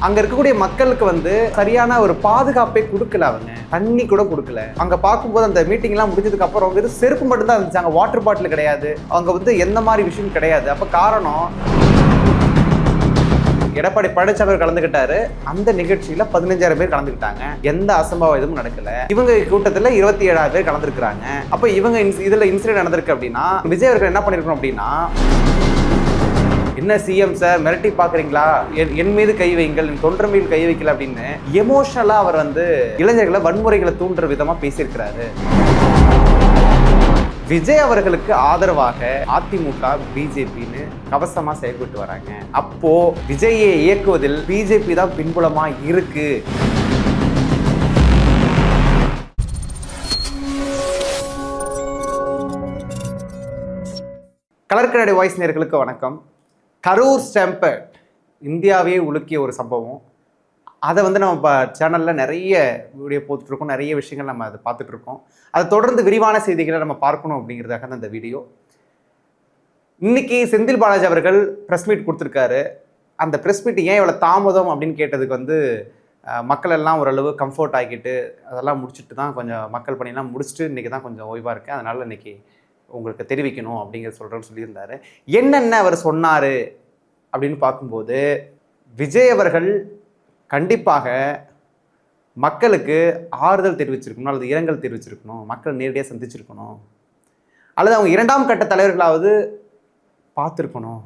அங்க இருக்கக்கூடிய மக்களுக்கு வந்து சரியான ஒரு பாதுகாப்பே கொடுக்கல அவங்க. தண்ணி கூட கொடுக்கல. அங்க பார்க்கும்போது அந்த மீட்டிங் எல்லாம் முடிஞ்சதுக்கு அப்புறம் வெறும் செருப்பு மட்டும்தான் இருந்துச்சு. அங்க வாட்டர் பாட்டில் கிடையாது. அவங்க வந்து எந்த மாதிரி விஷயம் கிடையாது. அப்ப காரணம் எடப்பாடி பழனிசாமி கலந்துக்கிட்டாரு அந்த நிகழ்ச்சியில பதினஞ்சாயிரம் பேர் கலந்துக்கிட்டாங்க எந்த அசம்பாவிதமும் நடக்கல. இவங்க கூட்டத்துல இருபத்தி ஏழாயிரம் பேர் கலந்துருக்காங்க அப்ப இவங்க இன்ஸ்- இதுல இன்சிடென்ட் நடந்திருக்கு அப்படின்னா விஜய் அவர்கள் என்ன பண்ணிருக்கணும் அப்படின்னா என்ன சிஎம் சார் மிரட்டி பாக்குறீங்களா என்- என் மீது கை வைங்கள் என் தொண்டர் மீது கை வைக்கல அப்படின்னு எமோஷனலா அவர் வந்து இளைஞர்களை வன்முறைகளை தூண்டுற விதமா பேசியிருக்கிறாரு. விஜய் அவர்களுக்கு ஆதரவாக அதிமுக பிஜேபின்னு கவசமா செயல்பட்டு வராங்க. அப்போ விஜயை இயக்குவதில் பிஜேபி தான் பின்புலமா இருக்கு. கலர்கடை வாய்ஸ் நேர்களுக்கு வணக்கம். கரூர் ஸ்டம்பர்ட் இந்தியாவே உலுக்கிய ஒரு சம்பவம். அதை வந்து நம்ம இப்போ சேனலில் நிறைய வீடியோ போட்டுட்ருக்கோம் நிறைய விஷயங்கள் நம்ம அதை பார்த்துட்ருக்கோம். அதை தொடர்ந்து விரிவான செய்திகளை நம்ம பார்க்கணும் அப்படிங்கிறதுக்காக தான் இந்த வீடியோ. இன்னைக்கு செந்தில் பாலாஜி அவர்கள் ப்ரெஸ் மீட் கொடுத்துருக்காரு. அந்த ப்ரெஸ் மீட் ஏன் இவ்வளோ தாமதம் அப்படின்னு கேட்டதுக்கு வந்து மக்கள் எல்லாம் ஓரளவு கம்ஃபர்ட் ஆகிட்டு அதெல்லாம் முடிச்சுட்டு தான் கொஞ்சம் மக்கள் பணியெல்லாம் முடிச்சுட்டு இன்றைக்கி தான் கொஞ்சம் ஓய்வாக இருக்கேன். அதனால் இன்னைக்கு உங்களுக்கு தெரிவிக்கணும் அப்படிங்கிற சொல்கிறேன்னு சொல்லியிருந்தாரு. என்னென்ன அவர் சொன்னார் அப்படின்னு பார்க்கும்போது விஜய் அவர்கள் கண்டிப்பாக மக்களுக்கு ஆறுதல் தெரிவிச்சிருக்கணும் அல்லது இரங்கல் தெரிவிச்சிருக்கணும் மக்கள் நேரடியாக சந்திச்சிருக்கணும். அல்லது அவங்க இரண்டாம் கட்ட தலைவர்களாவது பார்த்துருக்கணும்.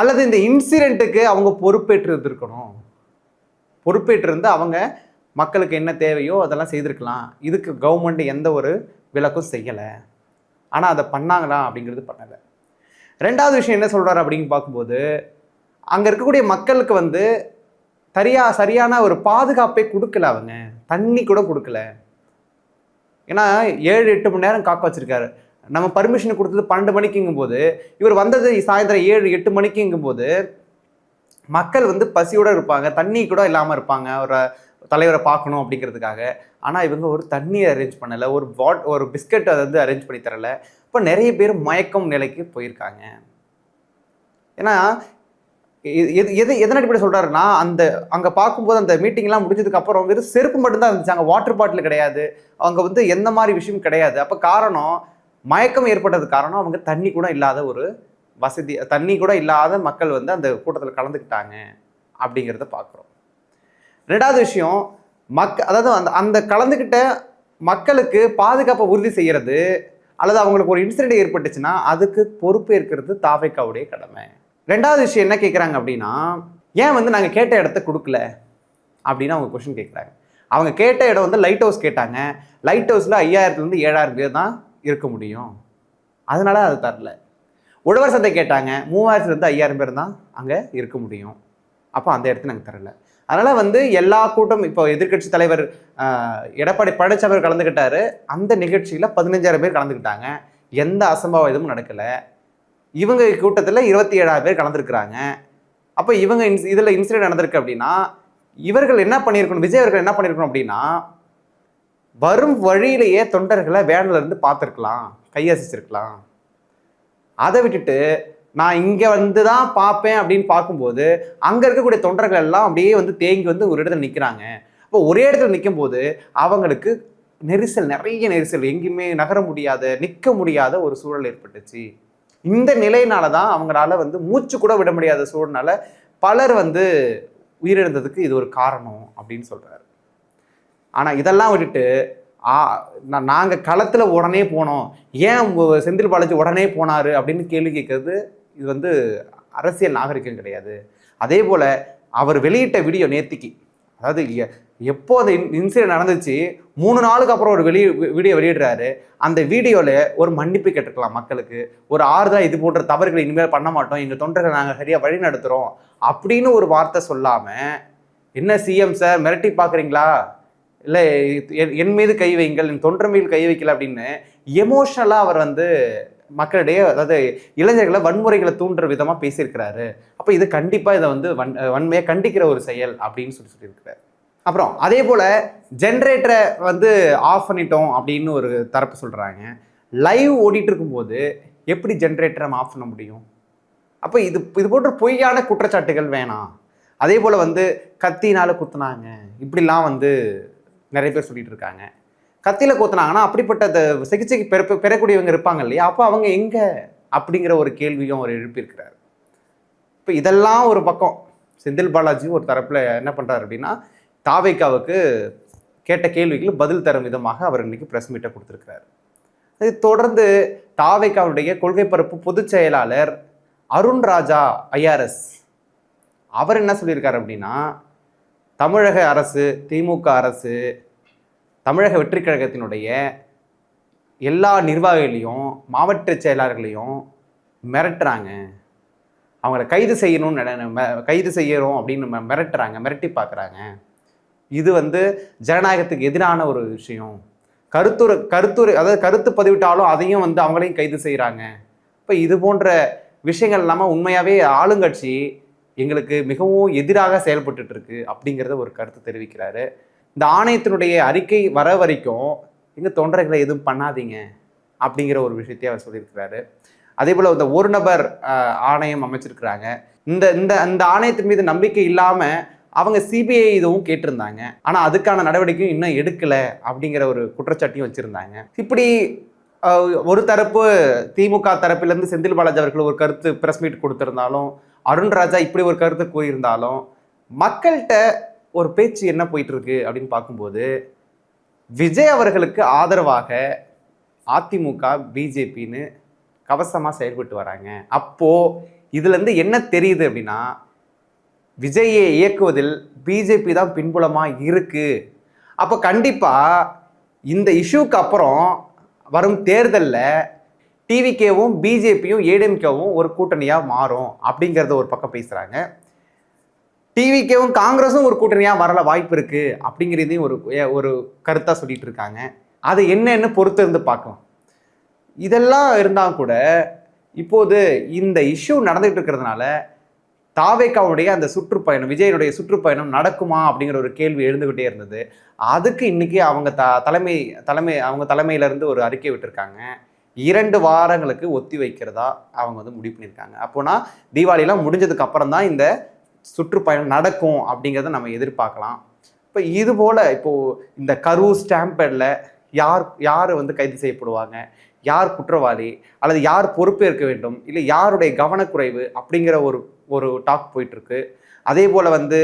அல்லது இந்த இன்சிடெண்ட்டுக்கு அவங்க பொறுப்பேற்று இருந்திருக்கணும் பொறுப்பேற்றிருந்து அவங்க மக்களுக்கு என்ன தேவையோ அதெல்லாம் செய்திருக்கலாம். இதுக்கு கவர்மெண்ட் எந்த ஒரு விலக்கும் செய்யலை. ஆனால் அதை பண்ணாங்களா அப்படிங்கிறது பண்ணலை. ரெண்டாவது விஷயம் என்ன சொல்கிறாரு அப்படின்னு பார்க்கும்போது அங்கே இருக்கக்கூடிய மக்களுக்கு வந்து சரியா சரியான ஒரு பாதுகாப்பே கொடுக்கல அவங்க. தண்ணி கூட கொடுக்கல. ஏன்னா ஏழு எட்டு மணி நேரம் காக்க வச்சுருக்காரு. நம்ம பர்மிஷன் கொடுத்தது பன்னெண்டு மணிக்குங்கும்போது இவர் வந்தது சாயந்தரம் ஏழு எட்டு மணிக்குங்கும்போது மக்கள் வந்து பசியோட இருப்பாங்க தண்ணி கூட இல்லாமல் இருப்பாங்க. ஒரு தலைவரை பார்க்கணும் அப்படிங்கிறதுக்காக. ஆனால் இவங்க ஒரு தண்ணியை அரேஞ்ச் பண்ணலை. ஒரு வாட் ஒரு பிஸ்கட் அதை வந்து அரேஞ்ச் பண்ணி தரல. இப்போ நிறைய பேர் மயக்கம் நிலைக்கு போயிருக்காங்க. ஏன்னா எது எது- எதன் அடிப்படை சொல்கிறாருன்னா அந்த அங்கே பார்க்கும்போது அந்த மீட்டிங்லாம் முடிஞ்சதுக்கு அப்புறம் வெறும் செருப்பு மட்டும்தான் இருந்துச்சு. அங்கே வாட்டர் பாட்டில் கிடையாது. அவங்க வந்து எந்த மாதிரி விஷயம் கிடையாது. அப்போ காரணம் மயக்கம் ஏற்பட்டது காரணம் அவங்க தண்ணி கூட இல்லாத ஒரு வசதி தண்ணி கூட இல்லாத மக்கள் வந்து அந்த கூட்டத்தில் கலந்துக்கிட்டாங்க. அப்படிங்கிறத பார்க்குறோம் ரெண்டாவது விஷயம் மக் அதாவது அந்த அந்த கலந்துக்கிட்ட மக்களுக்கு பாதுகாப்பை உறுதி செய்கிறது அல்லது அவங்களுக்கு ஒரு இன்சிடென்ட் ஏற்பட்டுச்சுன்னா அதுக்கு பொறுப்பேற்கிறது தாவைக்காவுடைய கடமை. ரெண்டாவது விஷயம் என்ன கேட்குறாங்க அப்படின்னா ஏன் வந்து நாங்கள் கேட்ட இடத்த கொடுக்கல? அப்படின்னு அவங்க கொஷின் கேட்குறாங்க அவங்க கேட்ட இடம் வந்து லைட் ஹவுஸ் கேட்டாங்க. லைட் ஹவுஸில் ஐயாயிரத்துலேருந்து ஏழாயிரம் பேர் தான் இருக்க முடியும். அதனால அது தரல. உழவர் சந்தை கேட்டாங்க. மூவாயிரத்துலேருந்து ஐயாயிரம் பேர் தான் அங்கே இருக்க முடியும். அப்போ அந்த இடத்த நாங்கள் தரல. அதனால் வந்து எல்லா கூட்டம் இப்போ எதிர்க்கட்சி தலைவர் எடப்பாடி பழனிசாமி கலந்துக்கிட்டாரு அந்த நிகழ்ச்சியில் பதினஞ்சாயிரம் பேர் கலந்துக்கிட்டாங்க எந்த அசம்பாவிதமும் நடக்கலை. இவங்க கூட்டத்தில் இருபத்தி ஏழாயிரம் பேர் கலந்துருக்குறாங்க. அப்போ இவங்க இன்ஸ் இதில் இன்சிடென்ட் நடந்திருக்கு அப்படின்னா இவர்கள் என்ன பண்ணியிருக்கணும் விஜய் அவர்கள் என்ன பண்ணியிருக்கணும் அப்படின்னா வரும் வழியிலேயே தொண்டர்களை வேனில் இருந்து பார்த்துருக்கலாம் கையசிச்சிருக்கலாம். அதை விட்டுட்டு நான் இங்கே வந்து தான் பார்ப்பேன் அப்படின்னு பார்க்கும்போது அங்கே இருக்கக்கூடிய தொண்டர்கள் எல்லாம் அப்படியே வந்து தேங்கி வந்து ஒரு இடத்துல நிற்கிறாங்க அப்போ ஒரே இடத்துல நிற்கும் போது அவங்களுக்கு நெரிசல் நிறைய நெரிசல். எங்கேயுமே நகர முடியாத நிற்க முடியாத ஒரு சூழல் ஏற்பட்டுச்சு. இந்த நிலையினால தான் அவங்களால வந்து மூச்சு கூட விட முடியாத சூழல்னால பலர் வந்து உயிரிழந்ததுக்கு இது ஒரு காரணம் அப்படின்னு சொல்கிறாரு ஆனால் இதெல்லாம் விட்டுட்டு ஆ நான் நாங்கள் களத்தில் உடனே போனோம். ஏன் செந்தில் பாலாஜி உடனே போனார் அப்படின்னு கேள்வி கேட்கறது இது வந்து அரசியல் நாகரிகம் கிடையாது. அதே போல் அவர் வெளியிட்ட வீடியோ நேத்திக்கு அதாவது எ- எப்போ அந்த இன்சிடென்ட் நடந்துச்சு மூணு நாளுக்கு அப்புறம் ஒரு வெளி வீடியோ வெளியிடுறாரு. அந்த வீடியோவில் ஒரு மன்னிப்பு கேட்டுக்கலாம் மக்களுக்கு. ஒரு ஆறுதலாக இது போன்ற தவறுகளை இனிமேல் பண்ண மாட்டோம். எங்கள் தொண்டர்களை நாங்கள் சரியாக வழி நடத்துகிறோம் அப்படின்னு ஒரு வார்த்தை சொல்லாமல் என்ன சிஎம் சார் மிரட்டி பார்க்குறீங்களா? இல்லை என் மீது கை வைங்கள் என் தொண்டர் மீது கை வைக்கல அப்படின்னு எமோஷ்னலாக அவர் வந்து மக்களிடையே அதாவது இளைஞர்களை வன்முறைகளை தூண்டுற விதமாக பேசியிருக்கிறாரு. அப்போ இது கண்டிப்பாக இதை வந்து வன் வன்மையை கண்டிக்கிற ஒரு செயல் அப்படின்னு சொல்லி சொல்லியிருக்கிறார். அப்புறம் அதே போல் ஜென்ரேட்டரை வந்து ஆஃப் பண்ணிட்டோம் அப்படின்னு ஒரு தரப்பு சொல்கிறாங்க லைவ் ஓடிட்டு இருக்கும்போது எப்படி ஜென்ரேட்டரை நம்ம ஆஃப் பண்ண முடியும்? அப்போ இது இது போன்ற பொய்யான குற்றச்சாட்டுகள் வேணாம். அதே போல் வந்து கத்தினால குத்துனாங்க. இப்படிலாம் வந்து நிறைய பேர் சொல்லிட்டு இருக்காங்க. கத்தியில் கோத்துனாங்கன்னா அப்படிப்பட்ட சிகிச்சைக்கு பெற பெறக்கூடியவங்க இருப்பாங்க இல்லையா? அப்போ அவங்க எங்கே அப்படிங்கிற ஒரு கேள்வியும் அவர் எழுப்பியிருக்கிறார். இப்போ இதெல்லாம் ஒரு பக்கம். செந்தில் பாலாஜி ஒரு தரப்பில் என்ன பண்ணுறாரு அப்படின்னா தாவைக்காவுக்கு கேட்ட கேள்விகளுக்கு பதில் தரும் விதமாக அவர் இன்னைக்கு ப்ரெஸ் மீட்டை கொடுத்துருக்கிறார். அது தொடர்ந்து தாவைக்காவுடைய கொள்கை பரப்பு பொதுச் செயலாளர் அருண் ராஜா ஐஆர்எஸ் அவர் என்ன சொல்லியிருக்காரு அப்படின்னா தமிழக அரசு திமுக அரசு தமிழக வெற்றிக் கழகத்தினுடைய எல்லா நிர்வாகிகளையும் மாவட்ட செயலாளர்களையும் மிரட்டுறாங்க. அவங்கள கைது செய்யணும்னு ம- கைது செய்யறோம் அப்படின்னு மிரட்டுறாங்க மிரட்டி பார்க்குறாங்க. இது வந்து ஜனநாயகத்துக்கு எதிரான ஒரு விஷயம். கருத்துரை கருத்துரை அதாவது கருத்து பதிவிட்டாலும் அதையும் வந்து அவங்களையும் கைது செய்கிறாங்க இப்போ இது போன்ற விஷயங்கள் இல்லாமல் உண்மையாகவே ஆளுங்கட்சி எங்களுக்கு மிகவும் எதிராக செயல்பட்டுட்டு இருக்கு அப்படிங்கிறத ஒரு கருத்து தெரிவிக்கிறாரு. இந்த ஆணையத்தினுடைய அறிக்கை வர வரைக்கும் எங்கள் தொண்டர்களை எதுவும் பண்ணாதீங்க அப்படிங்கிற ஒரு விஷயத்தையே அவர் சொல்லியிருக்கிறாரு. அதே போல் இந்த ஒரு நபர் ஆணையம் அமைச்சிருக்கிறாங்க. இந்த இந்த இந்த ஆணையத்தின் மீது நம்பிக்கை இல்லாமல் அவங்க சிபிஐ இதுவும் கேட்டிருந்தாங்க. ஆனால் அதுக்கான நடவடிக்கையும் இன்னும் எடுக்கலை அப்படிங்கிற ஒரு குற்றச்சாட்டையும் வச்சுருந்தாங்க. இப்படி ஒரு தரப்பு திமுக தரப்பிலேருந்து செந்தில் பாலாஜி அவர்கள் ஒரு கருத்து பிரஸ் மீட் கொடுத்துருந்தாலும் அருண் ராஜா இப்படி ஒரு கருத்து கூறியிருந்தாலும் மக்கள்கிட்ட ஒரு பேச்சு என்ன போயிட்டு இருக்கு அப்படின்னு பார்க்கும்போது விஜய் அவர்களுக்கு ஆதரவாக அதிமுக பிஜேபின்னு கவசமாக செயல்பட்டு வராங்க. அப்போ இதுலேருந்து என்ன தெரியுது அப்படின்னா விஜயை இயக்குவதில் பிஜேபி தான் பின்புலமாக இருக்குது அப்போ கண்டிப்பாக இந்த இஷ்யூக்கு அப்புறம் வரும் தேர்தலில் டிவிகேவும் பிஜேபியும் ஏடிஎம்கேவும் ஒரு கூட்டணியாக மாறும் அப்படிங்கிறத ஒரு பக்கம் பேசுகிறாங்க டிவிக்கேவும் காங்கிரஸும் ஒரு கூட்டணியாக வரல வாய்ப்பு இருக்குது அப்படிங்கிறதையும் ஒரு ஒரு கருத்தாக சொல்லிட்டு இருக்காங்க. அது என்னன்னு பொறுத்து இருந்து பார்க்கலாம். இதெல்லாம் இருந்தால் கூட இப்போது இந்த இஷ்யூ நடந்துகிட்டு இருக்கிறதுனால தாவேக்காவுடைய அந்த சுற்றுப்பயணம் விஜயனுடைய சுற்றுப்பயணம் நடக்குமா அப்படிங்கிற ஒரு கேள்வி எழுந்துக்கிட்டே இருந்தது. அதுக்கு இன்னைக்கு அவங்க த தலைமை தலைமை அவங்க தலைமையிலேருந்து ஒரு அறிக்கை விட்டிருக்காங்க. இரண்டு வாரங்களுக்கு ஒத்தி வைக்கிறதா அவங்க வந்து முடிவு பண்ணியிருக்காங்க. அப்போனா தீபாவளிலாம் முடிஞ்சதுக்கு அப்புறம் தான் இந்த சுற்றுப்பயணம் நடக்கும் அப்படிங்கிறத நம்ம எதிர்பார்க்கலாம். இப்போ இது போல் இப்போது இந்த கரூர் ஸ்டாம்பேடில் யார் யார் வந்து கைது செய்யப்படுவாங்க? யார் குற்றவாளி? அல்லது யார் பொறுப்பேற்க வேண்டும்? இல்லை யாருடைய கவனக்குறைவு அப்படிங்கிற ஒரு ஒரு டாக் போயிட்டுருக்கு. அதே போல் வந்து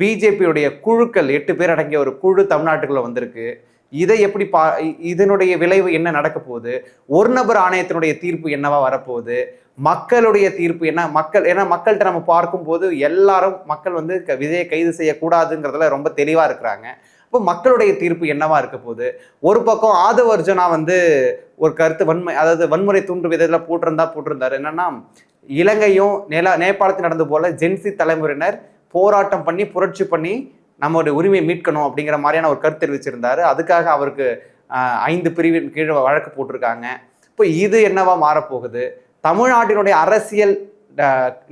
பிஜேபியுடைய குழுக்கள் எட்டு பேர் அடங்கிய ஒரு குழு தமிழ்நாட்டுக்குள்ளே வந்திருக்கு. இதை எப்படி பா இ- இதனுடைய விளைவு என்ன நடக்க போகுது? ஒரு நபர் ஆணையத்தினுடைய தீர்ப்பு என்னவா வரப்போகுது? மக்களுடைய தீர்ப்பு என்ன? மக்கள் ஏன்னா மக்கள்கிட்ட நம்ம பார்க்கும்போது எல்லாரும் மக்கள் வந்து க- விஜயை கைது செய்யக்கூடாதுங்கிறதுல ரொம்ப தெளிவா இருக்கிறாங்க. அப்போ மக்களுடைய தீர்ப்பு என்னவா இருக்க போகுது? ஒரு பக்கம் ஆதவ அர்ஜுனா வந்து ஒரு கருத்து வன்மை அதாவது வன்முறை தூண்டு விதத்தில் போட்டிருந்தா போட்டிருந்தாரு. என்னன்னா இலங்கையும் நேலா நேபாளத்தில் நடந்து போல ஜென்சி தலைமுறையினர் போராட்டம் பண்ணி புரட்சி பண்ணி நம்மளுடைய உரிமையை மீட்கணும் அப்படிங்கிற மாதிரியான ஒரு கருத்து தெரிவிச்சிருந்தாரு. அதுக்காக அவருக்கு ஐந்து பிரிவின் கீழே வழக்கு போட்டிருக்காங்க. இப்போ இது என்னவா மாறப்போகுது? தமிழ்நாட்டினுடைய அரசியல்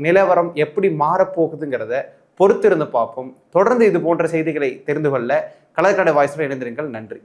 நிலவரம் எப்படி மாறப்போகுதுங்கிறத பொறுத்திருந்து பார்ப்போம். தொடர்ந்து இது போன்ற செய்திகளை தெரிந்து கொள்ள கலர்கடை வாய்ஸில் இணைந்திருங்கள். நன்றி.